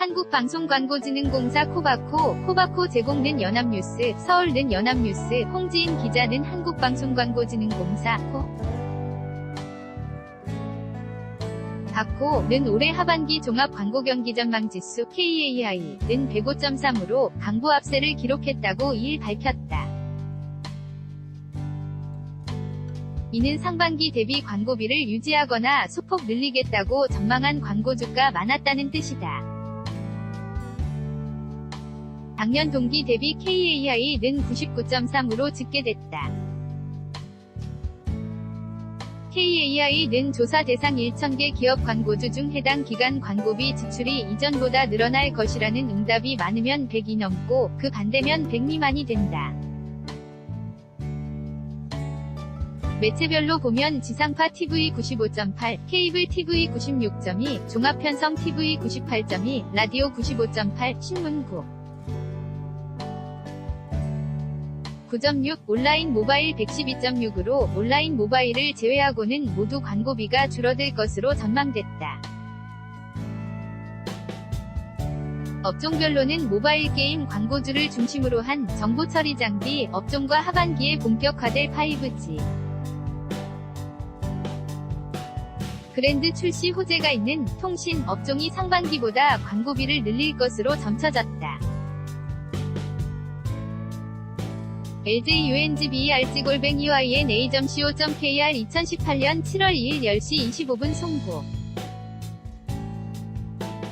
한국방송광고진흥공사 코바코, 코바코 제공는 연합뉴스, 서울는 연합뉴스, 홍지인 기자는 한국방송광고진흥공사, 코. 바코는 올해 하반기 종합 광고 경기 전망 지수 KAI는 105.3으로 강보 압세를 기록했다고 2일 밝혔다. 이는 상반기 대비 광고비를 유지하거나 소폭 늘리겠다고 전망한 광고주가 많았다는 뜻이다. 작년 동기 대비 KAI는 99.3으로 집계됐다. KAI는 조사 대상 1,000개 기업 광고주 중 해당 기간 광고비 지출이 이전보다 늘어날 것이라는 응답이 많으면 100이 넘고 그 반대면 100 미만이 된다. 매체별로 보면 지상파 TV 95.8, 케이블 TV 96.2, 종합편성 TV 98.2, 라디오 95.8, 신문국 9.6, 온라인 모바일 112.6으로 온라인 모바일을 제외하고는 모두 광고비가 줄어들 것으로 전망됐다. 업종별로는 모바일 게임 광고주를 중심으로 한 정보 처리 장비 업종과 하반기에 본격화될 5G 브랜드 출시 호재가 있는 통신 업종이 상반기보다 광고비를 늘릴 것으로 점쳐졌다. LJ UNG BRG 골뱅이 YN A.co.kr 2018년 7월 2일 10시 25분 송고